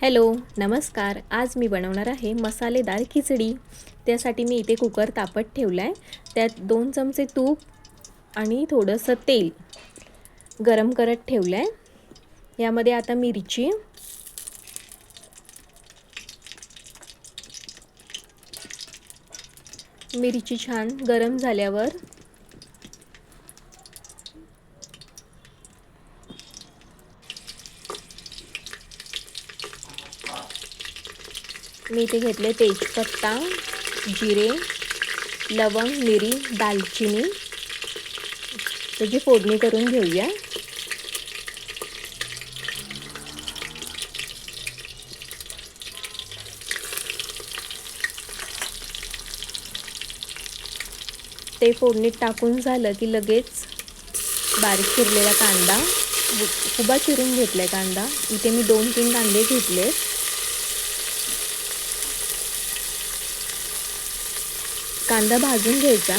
Hello नमस्कार. आज मी बनवणार आहे मसालेदार खिचडी. त्यासाठी मी इथे कुकर तापत ठेवला आहे त्यात दोन चमचे तूप आणि थोडंसं तेल गरम करत ठेवलं आहे यामध्ये आता मिरची. मिरची छान गरम झाल्यावर मी इथे घेतले तेजपत्ता जिरे लवंग मिरी दालचिनी. त्याची फोडणी करून घेऊया. ते फोडणीत टाकून झालं की लगेच बारीक चिरलेला कांदा. उभा चिरून घेतला आहे कांदा. इथे मी दोन तीन कांदे घेतले कांदा भाजून घ्यायचा.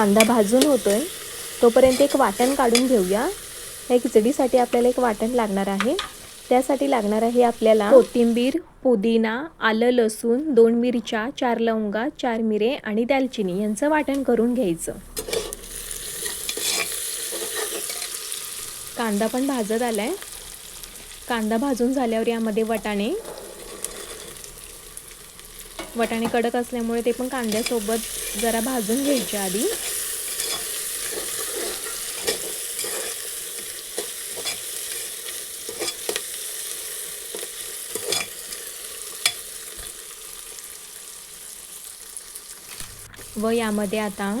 कांदा भाजून होतोय तोपर्यंत एक वाटण काढून घेऊया. या खिचडीसाठी आपल्याला एक वाटण लागणार आहे. त्यासाठी लागणार आहे आपल्याला कोथिंबीर पुदिना आलं लसूण दोन मिरच्या चार लवंगा चार मिरे आणि दालचिनी यांचं वाटण करून घ्यायचं. कांदा पण भाजत आलाय. कांदा भाजून झाल्यावर यामध्ये वटाणे वटाणे कडक असल्यामुळे ते पण कांद्यासोबत जरा भाजून घ्यायचे आधी. व यामध्ये आता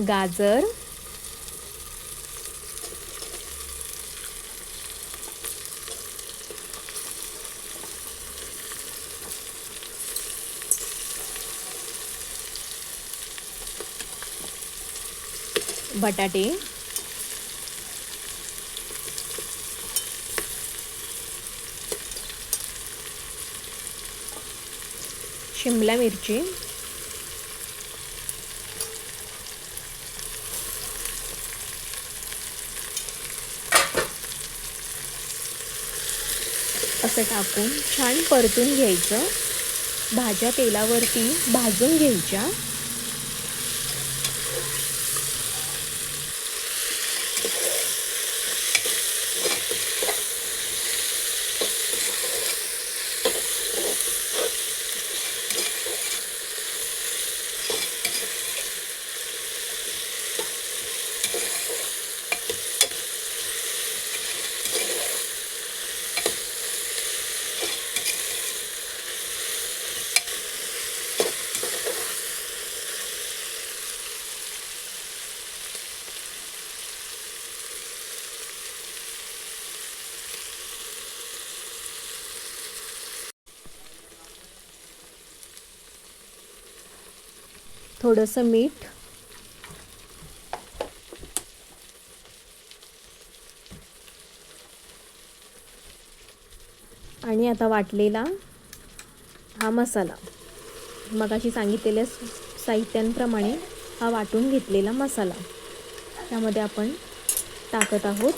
गाजर बटाटे. शिमला मिरची. असं टाकून छान परतून घ्यायचं. भाज्या तेलावरती भाजून घ्यायच्या. थोडंसं मीठ. आणि आता वाटलेला हा मसाला. मगाशी सांगितलेल्या साहित्यांप्रमाणे हा वाटून घेतलेला मसाला. त्यामध्ये आपण टाकत आहोत.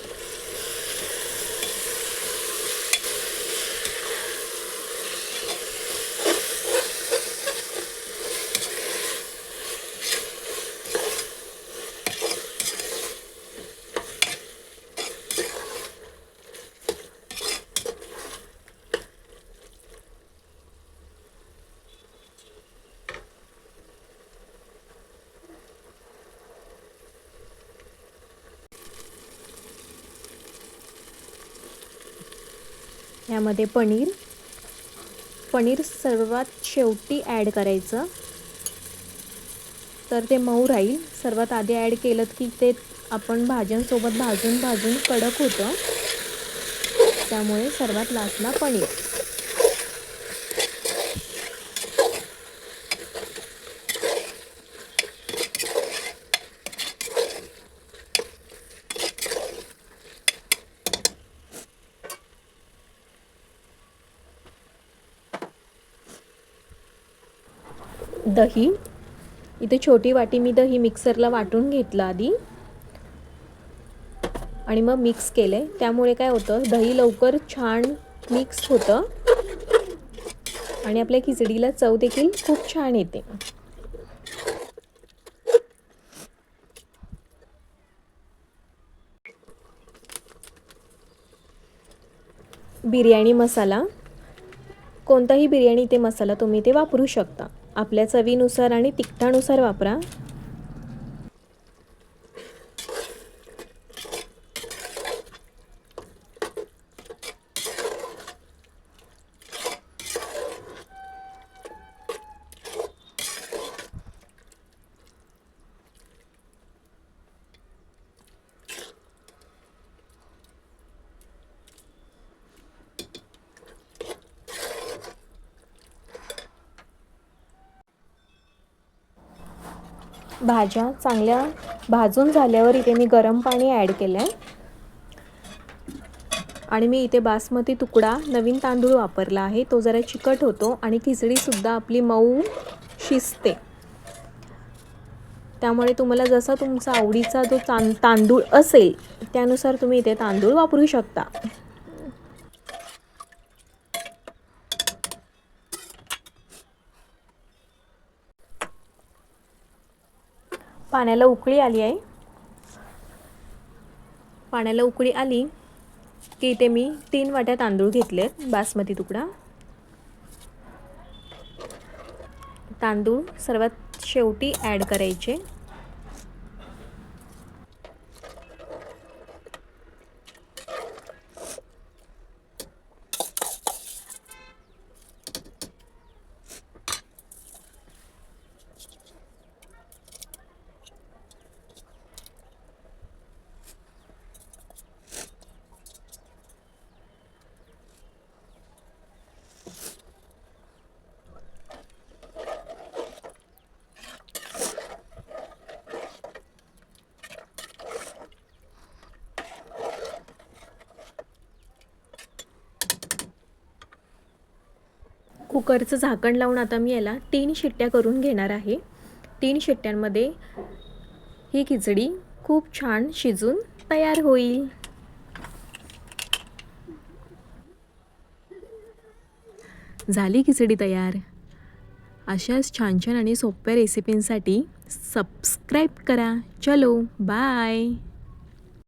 यामध्ये पनीर. पनीर सर्वात शेवटी ॲड करायचं. तर ते मऊ राहील. सर्वात आधी ॲड केलं की ते आपण भाज्यांसोबत भाजून भाजून कडक होतं. त्यामुळे सर्वात लास्टला पनीर. दही. इथे छोटी वाटी मी दही मिक्सरला वाटून घेतलं आधी. आणि मग मिक्स केले त्यामुळे काय होतं दही लवकर छान मिक्स होतं. आणि आपल्या खिचडीला चव देखील खूप छान येते. बिर्याणी मसाला. कोणताही बिर्याणी ते मसाला तुम्ही ते वापरू शकता. आपल्या चवीनुसार आणि तिखटानुसार वापरा. भाज्या चांगल्या भाजून झाल्यावर इथे मी गरम पाणी ॲड केलं आहे. आणि मी इथे बासमती तुकडा नवीन तांदूळ वापरला आहे. तो जरा चिकट होतो आणि खिचडीसुद्धा आपली मऊ शिजते. त्यामुळे तुम्हाला जसा तुमचा आवडीचा जो तां तांदूळ असेल त्यानुसार तुम्ही इथे तांदूळ वापरू शकता. पाण्याला उकळी आली आहे. पाण्याला उकळी आली की इथे मी तीन वाट्या तांदूळ घेतले बासमती तुकडा. तांदूळ सर्वात शेवटी ॲड करायचे. कुकरचं झाकण लावून आता मी याला तीन शिट्ट्या करून घेणार आहे. तीन शिट्ट्यांमध्ये ही खिचडी खूप छान शिजून तयार होईल. झाली खिचडी तयार. अशाच छान छान आणि सोप्या रेसिपींसाठी सबस्क्राईब करा. चलो बाय